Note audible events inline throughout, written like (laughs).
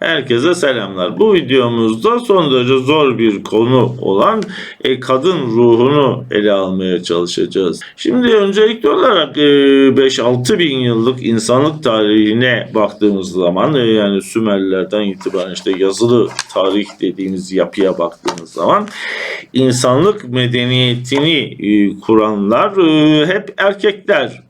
Herkese selamlar. Bu videomuzda son derece zor bir konu olan e, kadın ruhunu ele almaya çalışacağız. Şimdi öncelikli olarak e, 5-6 bin yıllık insanlık tarihine baktığımız zaman e, yani Sümerlilerden itibaren işte yazılı tarih dediğimiz yapıya baktığımız zaman insanlık medeniyetini e, kuranlar e, hep erkekler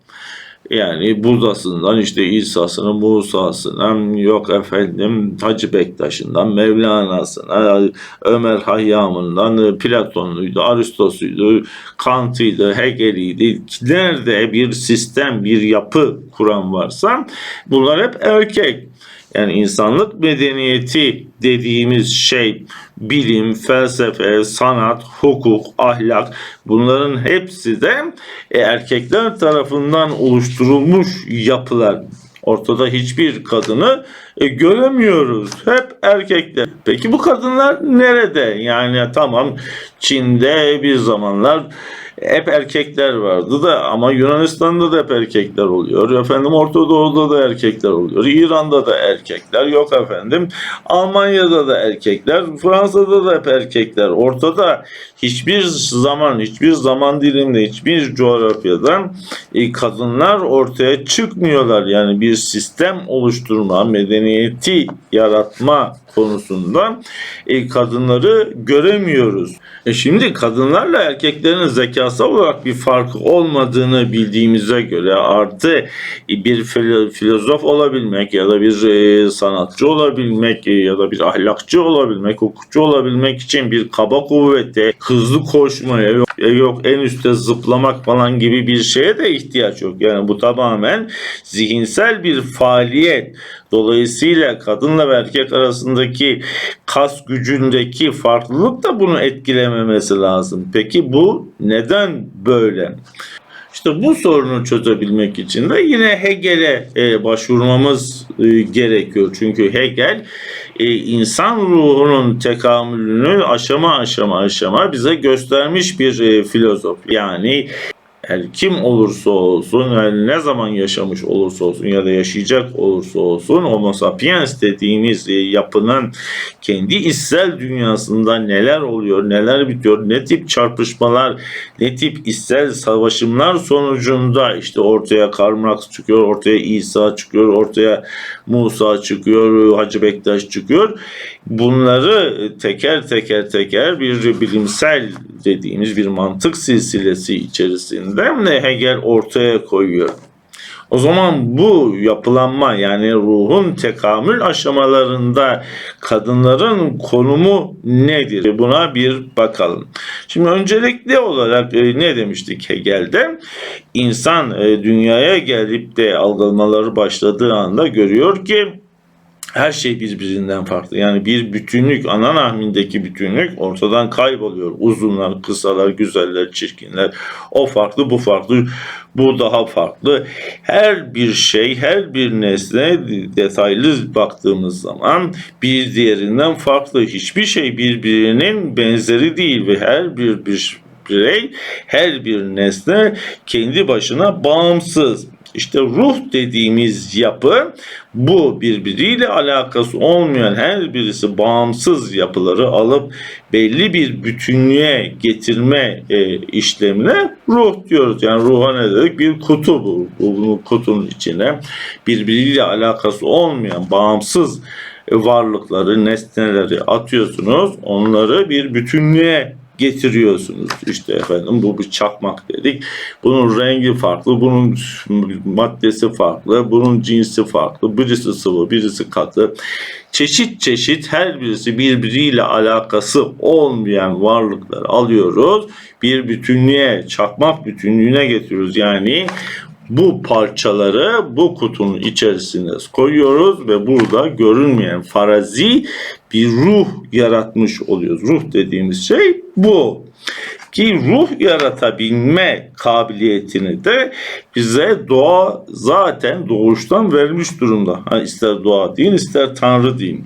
yani Buda'sından işte İsa'sına, Musa'sına, yok efendim Hacı Bektaş'ından, Mevlana'sına, Ömer Hayyam'ından, Platon'uydu, Aristo'suydu, Kant'ıydı, Hegel'iydi. Nerede bir sistem, bir yapı kuran varsa bunlar hep erkek. Yani insanlık medeniyeti dediğimiz şey bilim, felsefe, sanat, hukuk, ahlak bunların hepsi de e, erkekler tarafından oluşturulmuş yapılar. Ortada hiçbir kadını e, göremiyoruz. Hep erkekler. Peki bu kadınlar nerede? Yani tamam Çin'de bir zamanlar hep erkekler vardı da ama Yunanistan'da da hep erkekler oluyor. Efendim Orta Doğu'da da erkekler oluyor. İran'da da erkekler. Yok efendim Almanya'da da erkekler. Fransa'da da hep erkekler. Ortada hiçbir zaman, hiçbir zaman diliminde, hiçbir coğrafyadan e, kadınlar ortaya çıkmıyorlar. Yani bir sistem oluşturma, medeniyeti yaratma konusunda e, kadınları göremiyoruz. E şimdi kadınlarla erkeklerin zekası olarak bir fark olmadığını bildiğimize göre artı e, bir filo- filozof olabilmek ya da bir e, sanatçı olabilmek e, ya da bir ahlakçı olabilmek, hukukçu olabilmek için bir kaba kuvvete, hızlı koşmaya yok, e, yok en üstte zıplamak falan gibi bir şeye de ihtiyaç yok. Yani bu tamamen zihinsel bir faaliyet. Dolayısıyla kadınla ve erkek arasındaki kas gücündeki farklılık da bunu etkilememesi lazım. Peki bu neden böyle? İşte bu sorunu çözebilmek için de yine Hegel'e e, başvurmamız e, gerekiyor. Çünkü Hegel e, insan ruhunun tekamülünü aşama aşama aşama bize göstermiş bir filozof. Yani her kim olursa olsun, yani ne zaman yaşamış olursa olsun ya da yaşayacak olursa olsun Homo sapiens dediğimiz e, yapının kendi içsel dünyasında neler oluyor, neler bitiyor, ne tip çarpışmalar, ne tip içsel savaşımlar sonucunda işte ortaya Karl çıkıyor, ortaya İsa çıkıyor, ortaya Musa çıkıyor, Hacı Bektaş çıkıyor. Bunları teker teker teker bir bilimsel dediğimiz bir mantık silsilesi içerisinde Hegel ortaya koyuyor. O zaman bu yapılanma yani ruhun tekamül aşamalarında kadınların konumu nedir? Buna bir bakalım. Şimdi öncelikli olarak e, ne demiştik Hegel'de? İnsan e, dünyaya gelip de algılamaları başladığı anda görüyor ki her şey birbirinden farklı. Yani bir bütünlük, ana rahmindeki bütünlük ortadan kayboluyor. Uzunlar, kısalar, güzeller, çirkinler. O farklı, bu farklı, bu daha farklı. Her bir şey, her bir nesne detaylı baktığımız zaman bir diğerinden farklı. Hiçbir şey birbirinin benzeri değil ve her bir bir birey, her bir nesne kendi başına bağımsız. İşte ruh dediğimiz yapı bu birbiriyle alakası olmayan her birisi bağımsız yapıları alıp belli bir bütünlüğe getirme e, işlemine ruh diyoruz. Yani ruha ne dedik? Bir kutu bu. Bu kutunun içine birbiriyle alakası olmayan bağımsız varlıkları, nesneleri atıyorsunuz. Onları bir bütünlüğe getiriyorsunuz. İşte efendim bu bir çakmak dedik. Bunun rengi farklı, bunun maddesi farklı, bunun cinsi farklı. Birisi sıvı, birisi katı. Çeşit çeşit her birisi birbiriyle alakası olmayan varlıklar alıyoruz. Bir bütünlüğe, çakmak bütünlüğüne getiriyoruz. Yani bu parçaları bu kutunun içerisine koyuyoruz ve burada görünmeyen farazi bir ruh yaratmış oluyoruz. Ruh dediğimiz şey bu. Ki ruh yaratabilme kabiliyetini de bize doğa zaten doğuştan vermiş durumda. Ha, ister doğa deyin ister tanrı deyin.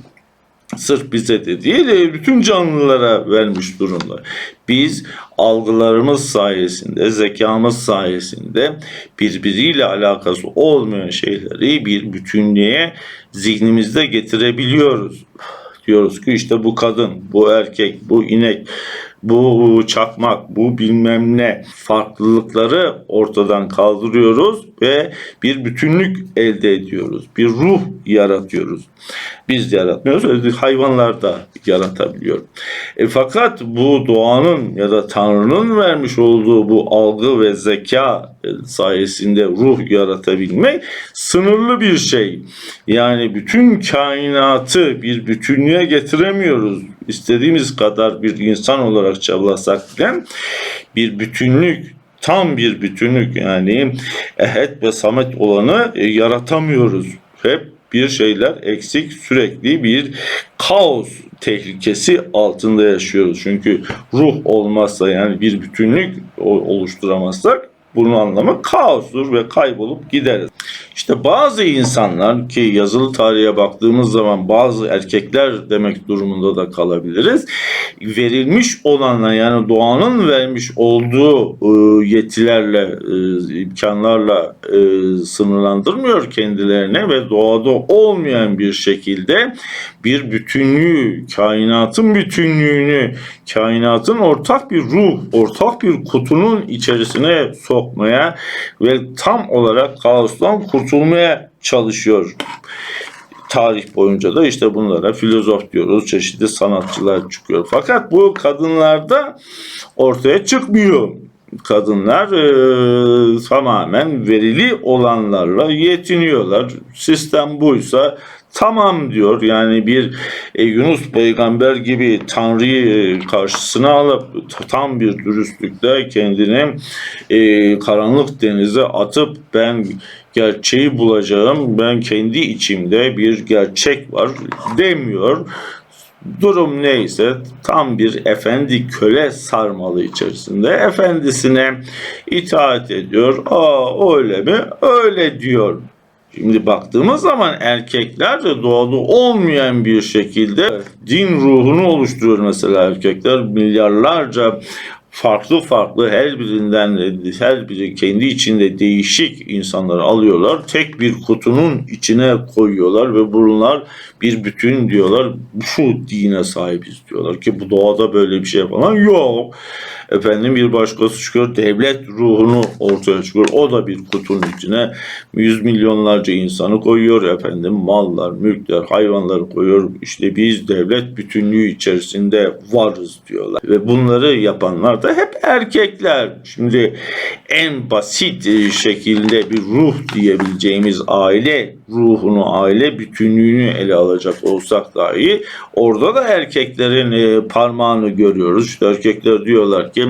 sırf bize de değil e, bütün canlılara vermiş durumda. Biz algılarımız sayesinde, zekamız sayesinde birbiriyle alakası olmayan şeyleri bir bütünlüğe zihnimizde getirebiliyoruz. Diyoruz ki işte bu kadın, bu erkek, bu inek, bu çakmak, bu bilmem ne farklılıkları ortadan kaldırıyoruz ve bir bütünlük elde ediyoruz. Bir ruh yaratıyoruz. Biz yaratmıyoruz, hayvanlar da yaratabiliyor. E, fakat bu doğanın ya da Tanrı'nın vermiş olduğu bu algı ve zeka e, sayesinde ruh yaratabilmek sınırlı bir şey. Yani bütün kainatı bir bütünlüğe getiremiyoruz. İstediğimiz kadar bir insan olarak çabalasak bile bir bütünlük tam bir bütünlük yani ehed ve samet olanı e, yaratamıyoruz. Hep bir şeyler eksik sürekli bir kaos tehlikesi altında yaşıyoruz. Çünkü ruh olmazsa yani bir bütünlük oluşturamazsak bunun anlamı kaostur ve kaybolup gideriz. İşte bazı insanlar ki yazılı tarihe baktığımız zaman bazı erkekler demek durumunda da kalabiliriz. Verilmiş olanla yani doğanın vermiş olduğu e, yetilerle, e, imkanlarla e, sınırlandırmıyor kendilerine ve doğada olmayan bir şekilde bir bütünlüğü, kainatın bütünlüğünü, kainatın ortak bir ruh, ortak bir kutunun içerisine sokmaya ve tam olarak kaostan kurtulmaya çalışıyor. Tarih boyunca da işte bunlara filozof diyoruz, çeşitli sanatçılar çıkıyor. Fakat bu kadınlarda ortaya çıkmıyor. Kadınlar e, tamamen verili olanlarla yetiniyorlar. Sistem buysa tamam diyor. Yani bir e, Yunus peygamber gibi Tanrı'yı karşısına alıp tam bir dürüstlükle kendini e, karanlık denize atıp ben gerçeği bulacağım. Ben kendi içimde bir gerçek var demiyor. Durum neyse tam bir efendi köle sarmalı içerisinde efendisine itaat ediyor. Aa öyle mi? Öyle diyor. Şimdi baktığımız zaman erkekler de doğada olmayan bir şekilde din ruhunu oluşturuyor mesela erkekler milyarlarca farklı farklı her birinden her biri kendi içinde değişik insanları alıyorlar. Tek bir kutunun içine koyuyorlar ve bunlar bir bütün diyorlar. Şu dine sahibiz diyorlar ki bu doğada böyle bir şey falan yok. Efendim bir başkası çıkıyor devlet ruhunu ortaya çıkıyor. O da bir kutunun içine yüz milyonlarca insanı koyuyor efendim mallar, mülkler, hayvanları koyuyor. İşte biz devlet bütünlüğü içerisinde varız diyorlar. Ve bunları yapanlar da hep erkekler. Şimdi en basit şekilde bir ruh diyebileceğimiz aile ruhunu, aile bütünlüğünü ele alacak olsak dahi orada da erkeklerin e, parmağını görüyoruz. İşte erkekler diyorlar ki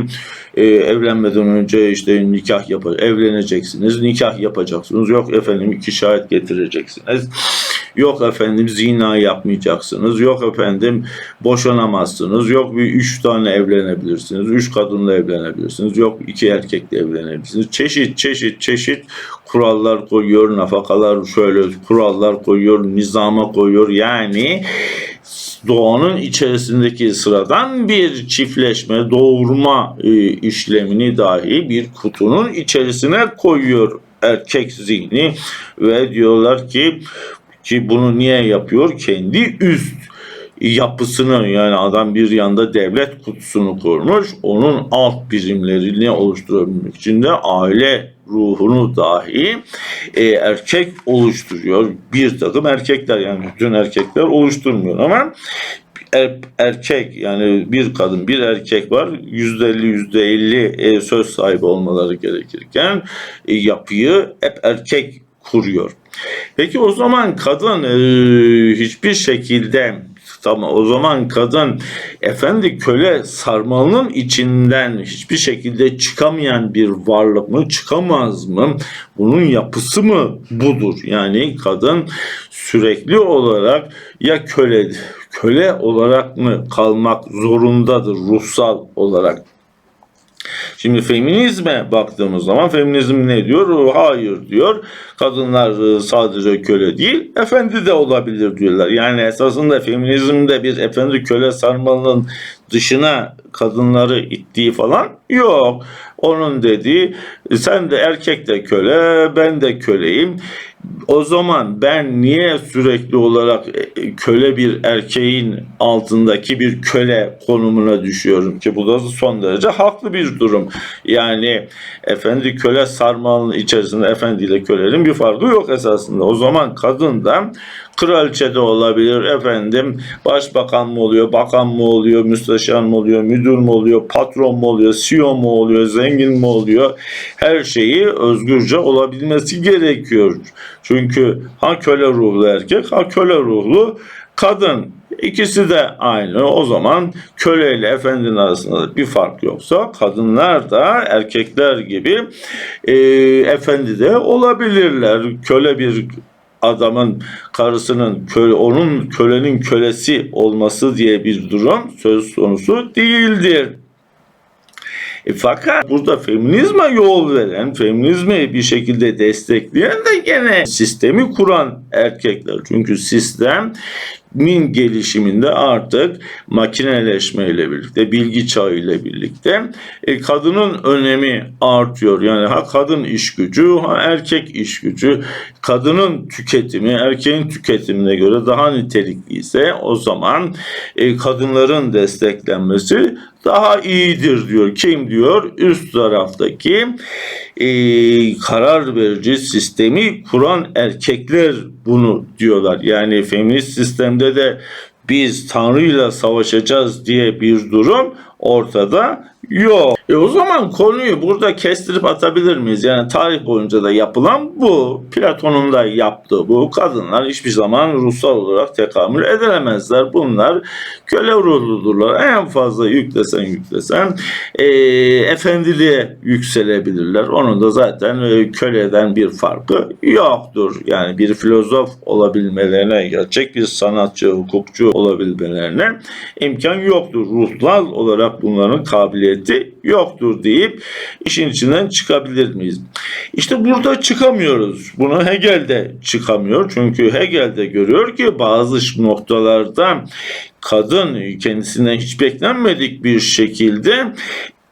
e, evlenmeden önce işte nikah yap evleneceksiniz, nikah yapacaksınız. Yok efendim iki şahit getireceksiniz. Yok efendim zina yapmayacaksınız. Yok efendim boşanamazsınız. Yok bir üç tane evlenebilirsiniz. Üç kadınla evlenebilirsiniz. Yok iki erkekle evlenebilirsiniz. Çeşit çeşit çeşit kurallar koyuyor. Nafakalar şöyle kurallar koyuyor. Nizama koyuyor. Yani doğanın içerisindeki sıradan bir çiftleşme, doğurma e, işlemini dahi bir kutunun içerisine koyuyor erkek zihni ve diyorlar ki ki bunu niye yapıyor? Kendi üst yapısını yani adam bir yanda devlet kutusunu kurmuş. Onun alt birimlerini oluşturabilmek için de aile ruhunu dahi e, erkek oluşturuyor. Bir takım erkekler yani bütün erkekler oluşturmuyor ama er- erkek yani bir kadın bir erkek var yüzde elli yüzde elli e, söz sahibi olmaları gerekirken e, yapıyı hep erkek kuruyor. Peki o zaman kadın e, hiçbir şekilde tamam o zaman kadın efendi köle sarmalının içinden hiçbir şekilde çıkamayan bir varlık mı çıkamaz mı? Bunun yapısı mı budur? Yani kadın sürekli olarak ya köle köle olarak mı kalmak zorundadır ruhsal olarak? Şimdi feminizme baktığımız zaman feminizm ne diyor? Hayır diyor. Kadınlar e, sadece köle değil, efendi de olabilir diyorlar. Yani esasında feminizmde bir efendi köle sarmalının dışına kadınları ittiği falan yok. Onun dediği sen de erkek de köle, ben de köleyim. O zaman ben niye sürekli olarak e, köle bir erkeğin altındaki bir köle konumuna düşüyorum ki bu da son derece haklı bir durum. Yani efendi köle sarmalının içerisinde efendi ile kölenin bir farkı yok esasında. O zaman kadın da kraliçe de olabilir efendim. Başbakan mı oluyor bakan mı oluyor müsteşar mı oluyor müdür mü oluyor patron mu oluyor CEO mu oluyor zengin mi oluyor? Her şeyi özgürce olabilmesi gerekiyor. Çünkü ha köle ruhlu erkek ha köle ruhlu kadın. İkisi de aynı. O zaman köle ile efendinin arasında bir fark yoksa kadınlar da erkekler gibi e, efendi de olabilirler. Köle bir adamın karısının köle, onun kölenin kölesi olması diye bir durum söz konusu değildir. E fakat burada feminizme yol veren, feminizmi bir şekilde destekleyen de gene sistemi kuran erkekler. Çünkü sistem min gelişiminde artık makineleşmeyle birlikte, bilgi çağı ile birlikte e, kadının önemi artıyor. Yani ha kadın iş gücü, ha erkek iş gücü. Kadının tüketimi, erkeğin tüketimine göre daha nitelikli ise o zaman e, kadınların desteklenmesi daha iyidir diyor. Kim diyor? Üst taraftaki e, karar verici sistemi kuran erkekler bunu diyorlar. Yani feminist sistemde de biz Tanrı'yla savaşacağız diye bir durum ortada yok. E o zaman konuyu burada kestirip atabilir miyiz? Yani tarih boyunca da yapılan bu. Platon'un da yaptığı bu. Kadınlar hiçbir zaman ruhsal olarak tekamül edilemezler. Bunlar köle ruhludurlar. En fazla yüklesen yüklesen e, efendiliğe yükselebilirler. Onun da zaten e, köleden bir farkı yoktur. Yani bir filozof olabilmelerine, gerçek bir sanatçı, hukukçu olabilmelerine imkan yoktur. Ruhsal olarak bunların kabiliyeti yoktur deyip işin içinden çıkabilir miyiz? İşte burada çıkamıyoruz. Bunu Hegel de çıkamıyor. Çünkü Hegel de görüyor ki bazı noktalarda kadın kendisinden hiç beklenmedik bir şekilde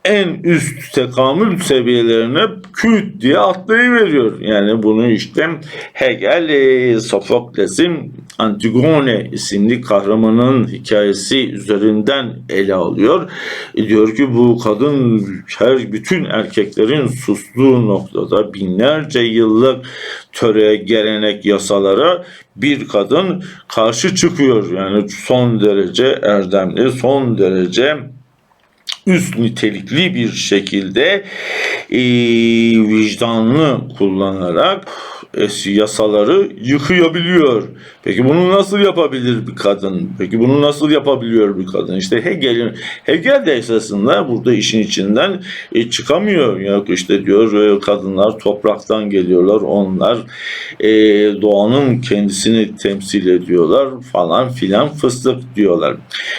en üst tekamül seviyelerine küt diye atlayıveriyor. Yani bunu işte Hegel Sofokles'in Antigone isimli kahramanın hikayesi üzerinden ele alıyor. E, diyor ki bu kadın her bütün erkeklerin sustuğu noktada binlerce yıllık töre, gelenek, yasalara bir kadın karşı çıkıyor. Yani son derece erdemli, son derece üst nitelikli bir şekilde e, vicdanını kullanarak yasaları yıkayabiliyor. Peki bunu nasıl yapabilir bir kadın? Peki bunu nasıl yapabiliyor bir kadın? İşte Hegel'in Hegel de esasında burada işin içinden e, çıkamıyor. Yok işte diyor e, kadınlar topraktan geliyorlar. Onlar e, doğanın kendisini temsil ediyorlar falan filan fıstık diyorlar.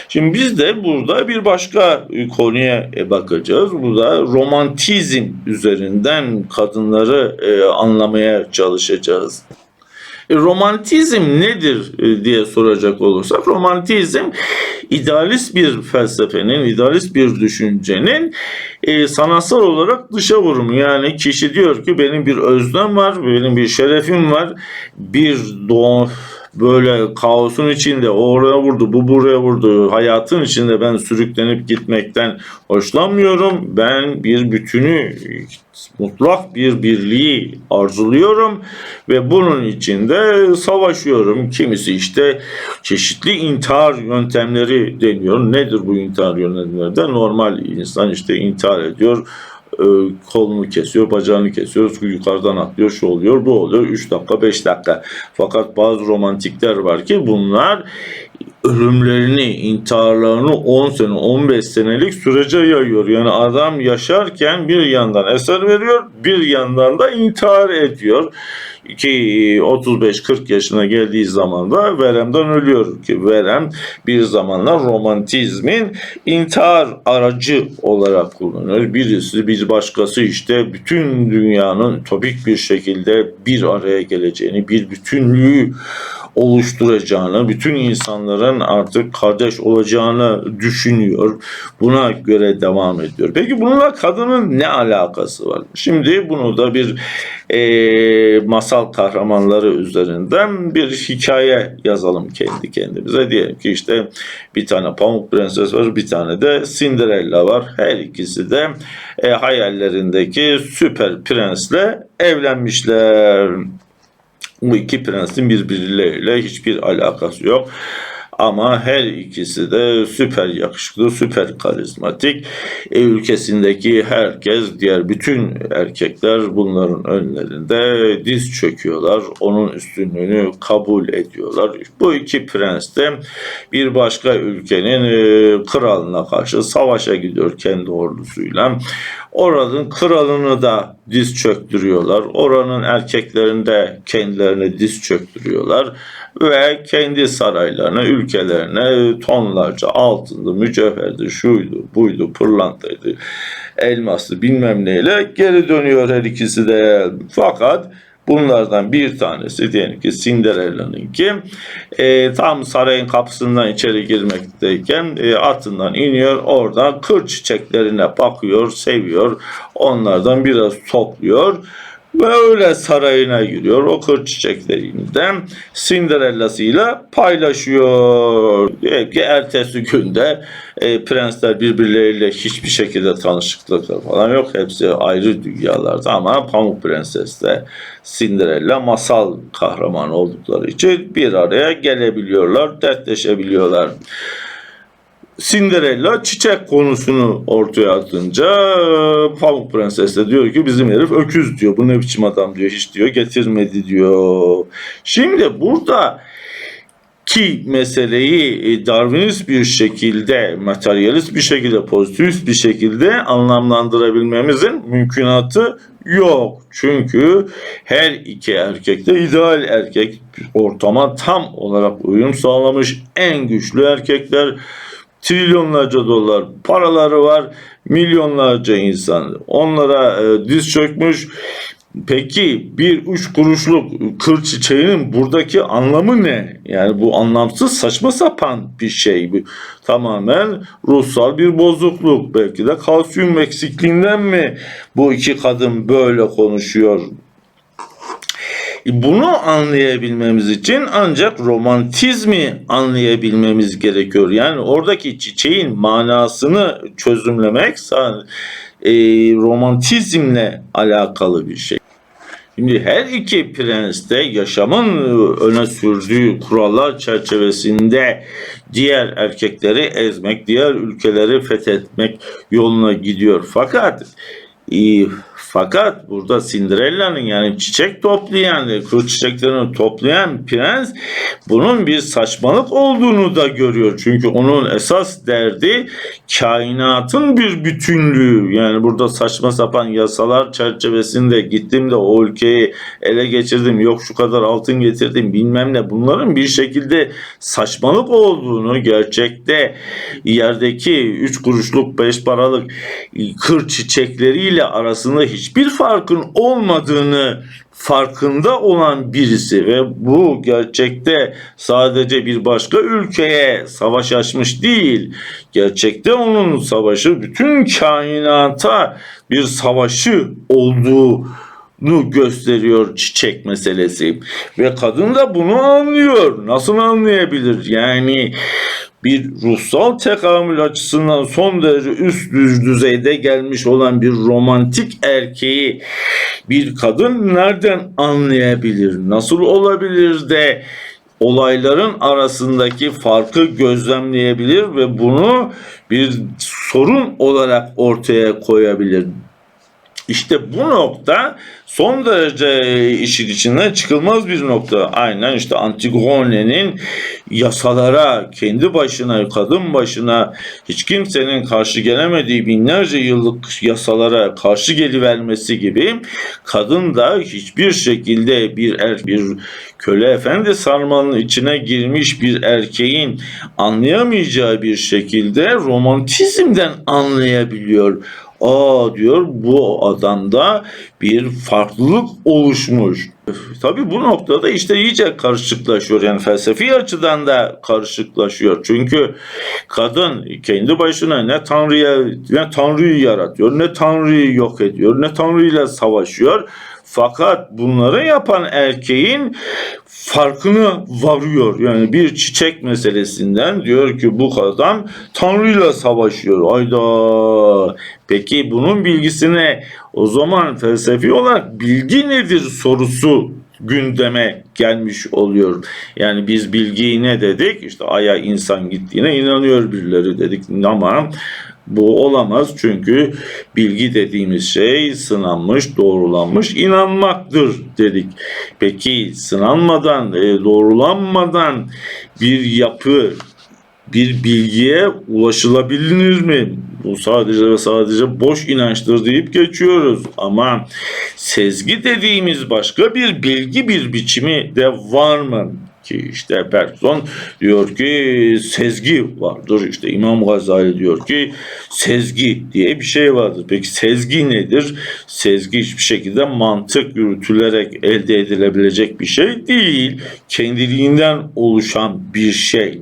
Şimdi biz de burada bir başka konuya e, bakacağız. Bu da romantizm üzerinden kadınları e, anlamaya çalışacağız. E, romantizm nedir e, diye soracak olursak romantizm idealist bir felsefenin, idealist bir düşüncenin e, sanatsal olarak dışa vurumu. Yani kişi diyor ki benim bir özlem var, benim bir şerefim var, bir doğum böyle kaosun içinde oraya vurdu bu buraya vurdu hayatın içinde ben sürüklenip gitmekten hoşlanmıyorum. Ben bir bütünü mutlak bir birliği arzuluyorum ve bunun içinde savaşıyorum. Kimisi işte çeşitli intihar yöntemleri deniyor. Nedir bu intihar yöntemleri de? Normal insan işte intihar ediyor kolunu kesiyor, bacağını kesiyor, yukarıdan atlıyor, şu oluyor, bu oluyor. 3 dakika, 5 dakika. Fakat bazı romantikler var ki bunlar ölümlerini, intiharlarını 10 sene, 15 senelik sürece yayıyor. Yani adam yaşarken bir yandan eser veriyor, bir yandan da intihar ediyor. Ki 35-40 yaşına geldiği zaman da veremden ölüyor ki verem bir zamanlar romantizmin intihar aracı olarak kullanılıyor. Birisi bir başkası işte bütün dünyanın topik bir şekilde bir araya geleceğini, bir bütünlüğü oluşturacağını, bütün insanların artık kardeş olacağını düşünüyor. Buna göre devam ediyor. Peki bununla kadının ne alakası var? Şimdi bunu da bir e, masal kahramanları üzerinden bir hikaye yazalım kendi kendimize. Diyelim ki işte bir tane Pamuk Prenses var, bir tane de Cinderella var. Her ikisi de e, hayallerindeki süper prensle evlenmişler. Bu iki prensin birbirleriyle hiçbir alakası yok. Ama her ikisi de süper yakışıklı, süper karizmatik. E, ülkesindeki herkes, diğer bütün erkekler bunların önlerinde diz çöküyorlar. Onun üstünlüğünü kabul ediyorlar. Bu iki prens de bir başka ülkenin e, kralına karşı savaşa gidiyor kendi ordusuyla. Oranın kralını da diz çöktürüyorlar. Oranın erkeklerini de kendilerine diz çöktürüyorlar ve kendi saraylarına, ülkelerine tonlarca altındı, mücevherdi, şuydu, buydu, pırlantaydı, elmaslı bilmem neyle geri dönüyor her ikisi de. Fakat Bunlardan bir tanesi diyelim ki Cinderella'nınki e, tam sarayın kapısından içeri girmekteyken e, atından iniyor oradan kır çiçeklerine bakıyor, seviyor. Onlardan biraz topluyor ve öyle sarayına giriyor. O kır çiçeklerinden Cinderella'sıyla paylaşıyor. Belki ertesi günde e, prensler birbirleriyle hiçbir şekilde tanışıklıkları falan yok. Hepsi ayrı dünyalarda ama Pamuk Prenses de Cinderella masal kahramanı oldukları için bir araya gelebiliyorlar, dertleşebiliyorlar. Cinderella çiçek konusunu ortaya atınca Pamuk Prenses de diyor ki bizim herif öküz diyor. Bu ne biçim adam diyor. Hiç diyor getirmedi diyor. Şimdi burada ki meseleyi e, Darwinist bir şekilde, materyalist bir şekilde, pozitivist bir şekilde anlamlandırabilmemizin mümkünatı yok. Çünkü her iki erkek de ideal erkek ortama tam olarak uyum sağlamış en güçlü erkekler trilyonlarca dolar paraları var. Milyonlarca insan onlara e, diz çökmüş. Peki bir üç kuruşluk kır çiçeğinin buradaki anlamı ne? Yani bu anlamsız saçma sapan bir şey. Bu tamamen ruhsal bir bozukluk. Belki de kalsiyum eksikliğinden mi bu iki kadın böyle konuşuyor? Bunu anlayabilmemiz için ancak romantizmi anlayabilmemiz gerekiyor. Yani oradaki çiçeğin manasını çözümlemek e, romantizmle alakalı bir şey. Şimdi her iki prens de yaşamın öne sürdüğü kurallar çerçevesinde diğer erkekleri ezmek, diğer ülkeleri fethetmek yoluna gidiyor. Fakat e, fakat burada Cinderella'nın yani çiçek toplayan, kuru çiçeklerini toplayan prens bunun bir saçmalık olduğunu da görüyor. Çünkü onun esas derdi kainatın bir bütünlüğü. Yani burada saçma sapan yasalar çerçevesinde gittim de o ülkeyi ele geçirdim. Yok şu kadar altın getirdim bilmem ne. Bunların bir şekilde saçmalık olduğunu gerçekte yerdeki 3 kuruşluk 5 paralık kır çiçekleriyle arasında hiç hiçbir farkın olmadığını farkında olan birisi ve bu gerçekte sadece bir başka ülkeye savaş açmış değil. Gerçekte onun savaşı bütün kainata bir savaşı olduğu nu gösteriyor çiçek meselesi ve kadın da bunu anlıyor. Nasıl anlayabilir? Yani bir ruhsal tekamül açısından son derece üst düzeyde gelmiş olan bir romantik erkeği bir kadın nereden anlayabilir? Nasıl olabilir de olayların arasındaki farkı gözlemleyebilir ve bunu bir sorun olarak ortaya koyabilir. İşte bu nokta son derece işin içinden çıkılmaz bir nokta. Aynen işte Antigone'nin yasalara, kendi başına, kadın başına hiç kimsenin karşı gelemediği binlerce yıllık yasalara karşı gelivermesi gibi kadın da hiçbir şekilde bir er, bir köle efendi sarmanın içine girmiş bir erkeğin anlayamayacağı bir şekilde romantizmden anlayabiliyor. Aa diyor bu adamda bir farklılık oluşmuş. Tabii bu noktada işte iyice karışıklaşıyor. Yani felsefi açıdan da karışıklaşıyor. Çünkü kadın kendi başına ne Tanrı'ya ne Tanrı'yı yaratıyor, ne Tanrı'yı yok ediyor, ne Tanrı'yla savaşıyor. Fakat bunları yapan erkeğin farkını varıyor. Yani bir çiçek meselesinden diyor ki bu adam Tanrı'yla savaşıyor. Ayda. Peki bunun bilgisine o zaman felsefi olarak bilgi nedir sorusu gündeme gelmiş oluyor. Yani biz bilgiyi ne dedik? İşte aya insan gittiğine inanıyor birileri dedik ama bu olamaz çünkü bilgi dediğimiz şey sınanmış, doğrulanmış inanmaktır dedik. Peki sınanmadan, e, doğrulanmadan bir yapı, bir bilgiye ulaşılabilir mi? Bu sadece ve sadece boş inançtır deyip geçiyoruz. Ama sezgi dediğimiz başka bir bilgi bir biçimi de var mı? Ki işte Bergson diyor ki sezgi vardır. İşte İmam Gazali diyor ki sezgi diye bir şey vardır. Peki sezgi nedir? Sezgi hiçbir şekilde mantık yürütülerek elde edilebilecek bir şey değil. Kendiliğinden oluşan bir şey.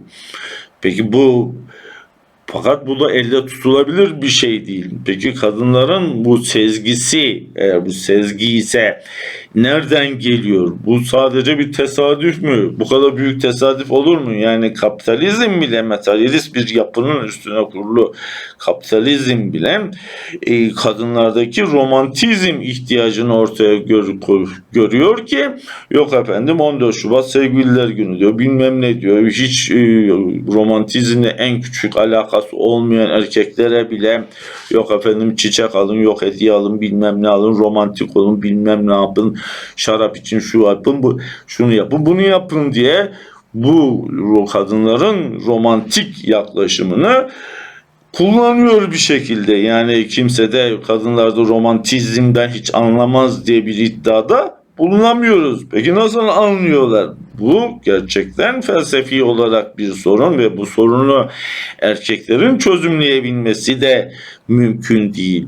Peki bu fakat bu da elde tutulabilir bir şey değil. Peki kadınların bu sezgisi, eğer bu sezgi ise nereden geliyor? Bu sadece bir tesadüf mü? Bu kadar büyük tesadüf olur mu? Yani kapitalizm bile materyalist bir yapının üstüne kurulu kapitalizm bile e, kadınlardaki romantizm ihtiyacını ortaya gör, görüyor ki yok efendim 14 Şubat sevgililer günü diyor bilmem ne diyor hiç e, romantizmle en küçük alakası olmayan erkeklere bile yok efendim çiçek alın yok hediye alın bilmem ne alın romantik olun bilmem ne yapın şarap için şu yapın bu şunu yapın bunu yapın diye bu kadınların romantik yaklaşımını kullanıyor bir şekilde. Yani kimse de kadınlarda romantizmden hiç anlamaz diye bir iddiada bulunamıyoruz. Peki nasıl anlıyorlar? Bu gerçekten felsefi olarak bir sorun ve bu sorunu erkeklerin çözümleyebilmesi de mümkün değil.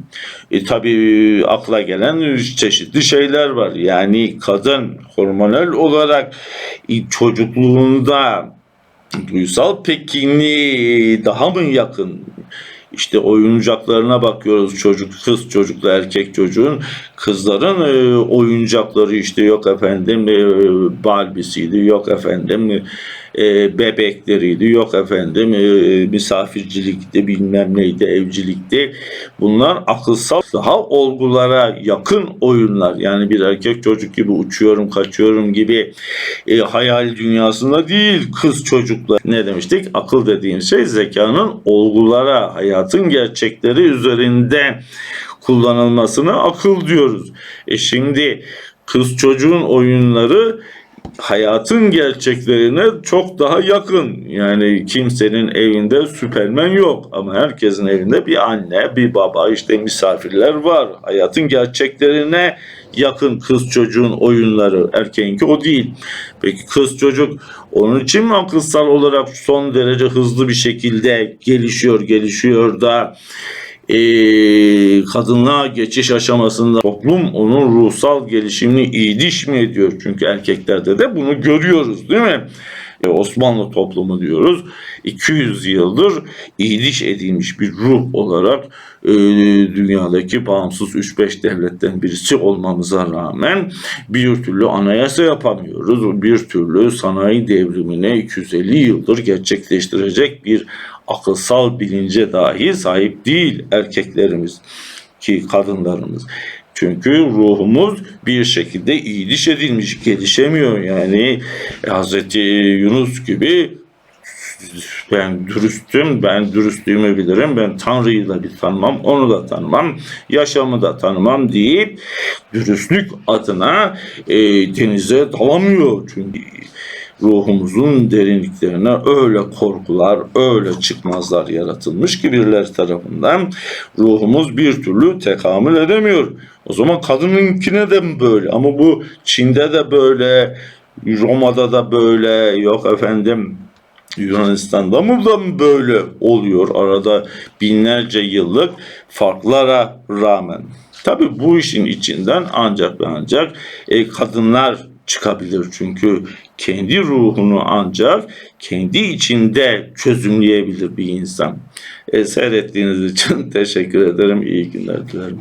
E, tabii akla gelen çeşitli şeyler var. Yani kadın hormonal olarak çocukluğunda duysal pekinliği daha mı yakın işte oyuncaklarına bakıyoruz. Çocuk kız çocukla erkek çocuğun kızların e, oyuncakları işte yok efendim e, Barbie'siydi yok efendim e, bebekleriydi yok efendim e, misafircilikti bilmem neydi evcilikti. Bunlar akılsal daha olgulara yakın oyunlar. Yani bir erkek çocuk gibi uçuyorum kaçıyorum gibi e, hayal dünyasında değil kız çocuklar. Ne demiştik? Akıl dediğim şey zekanın olgulara hayatın gerçekleri üzerinde kullanılmasına akıl diyoruz. E şimdi kız çocuğun oyunları hayatın gerçeklerine çok daha yakın. Yani kimsenin evinde süpermen yok ama herkesin evinde bir anne, bir baba, işte misafirler var. Hayatın gerçeklerine yakın kız çocuğun oyunları. Erkeğinki o değil. Peki kız çocuk onun için mi akılsal olarak son derece hızlı bir şekilde gelişiyor, gelişiyor da e, kadınlığa geçiş aşamasında toplum onun ruhsal gelişimini iyiliş mi ediyor? Çünkü erkeklerde de bunu görüyoruz değil mi? E, Osmanlı toplumu diyoruz 200 yıldır iyiliş edilmiş bir ruh olarak e, dünyadaki bağımsız 3-5 devletten birisi olmamıza rağmen bir türlü anayasa yapamıyoruz. Bir türlü sanayi devrimine 250 yıldır gerçekleştirecek bir akılsal bilince dahi sahip değil erkeklerimiz ki kadınlarımız. Çünkü ruhumuz bir şekilde iyiliş edilmiş, gelişemiyor. Yani Hz. Yunus gibi ben dürüstüm, ben dürüstlüğümü bilirim, ben Tanrı'yı da bir tanımam, onu da tanımam, yaşamı da tanımam deyip dürüstlük adına e, denize dalamıyor. Çünkü ruhumuzun derinliklerine öyle korkular, öyle çıkmazlar yaratılmış ki birileri tarafından ruhumuz bir türlü tekamül edemiyor. O zaman kadınınkine de böyle? Ama bu Çin'de de böyle, Roma'da da böyle, yok efendim Yunanistan'da mı da böyle oluyor arada binlerce yıllık farklara rağmen. Tabi bu işin içinden ancak ve ancak e, kadınlar çıkabilir çünkü kendi ruhunu ancak kendi içinde çözümleyebilir bir insan. E, seyrettiğiniz için (laughs) teşekkür ederim. İyi günler dilerim.